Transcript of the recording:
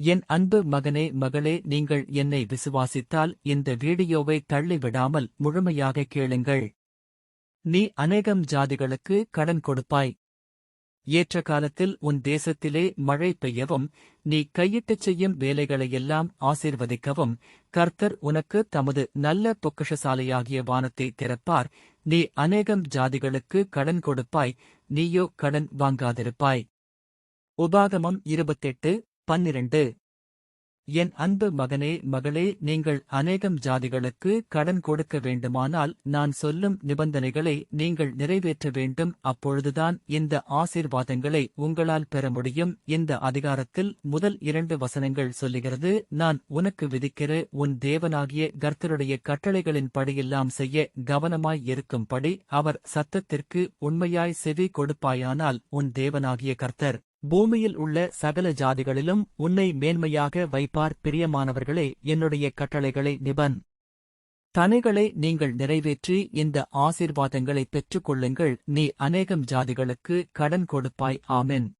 என் அன்பு மகனே மகளே நீங்கள் என்னை விசுவாசித்தால் இந்த வீடியோவை தள்ளிவிடாமல் முழுமையாக கேளுங்கள். நீ அநேகம் ஜாதிகளுக்கு கடன் கொடுப்பாய். ஏற்ற காலத்தில் உன் தேசத்திலே மழை பெய்யவும் நீ கையிட்டுச் செய்யும் வேலைகளையெல்லாம் ஆசீர்வதிக்கவும் கர்த்தர் உனக்கு தமது நல்ல பொக்கிஷசாலையாகிய வானத்தை திறப்பார். நீ அநேகம் ஜாதிகளுக்கு கடன் கொடுப்பாய் நீயோ கடன் வாங்காதிருப்பாய். உபாகமம் இருபத்தெட்டு பன்னிரண்டு. என் அன்பு மகனே மகளே நீங்கள் அநேகம் ஜாதிகளுக்கு கடன் கொடுக்க வேண்டுமானால் நான் சொல்லும் நிபந்தனைகளை நீங்கள் நிறைவேற்ற வேண்டும். அப்பொழுதுதான் இந்த ஆசீர்வாதங்களை உங்களால் பெற முடியும். இந்த அதிகாரத்தில் முதல் இரண்டு வசனங்கள் சொல்லுகிறது நான் உனக்கு விதிக்கிற உன் தேவனாகிய கர்த்தருடைய கட்டளைகளின் படியெல்லாம் செய்ய கவனமாய் இருக்கும்படி அவர் சத்தத்திற்கு உண்மையாய் செவி கொடுப்பாயானால் உன் தேவனாகிய கர்த்தர் பூமியில் உள்ள சகல ஜாதிகளிலும் உன்னை மேன்மையாக வைப்பார் பிரியமானவர்களே என்னுடைய கட்டளைகளை நிபன். தனைகளை நீங்கள் நிறைவேற்றி இந்த ஆசீர்வாதங்களை பெற்றுக்கொள்ளுங்கள். நீ அநேகம் ஜாதிகளுக்கு கடன் கொடுப்பாய். ஆமென்.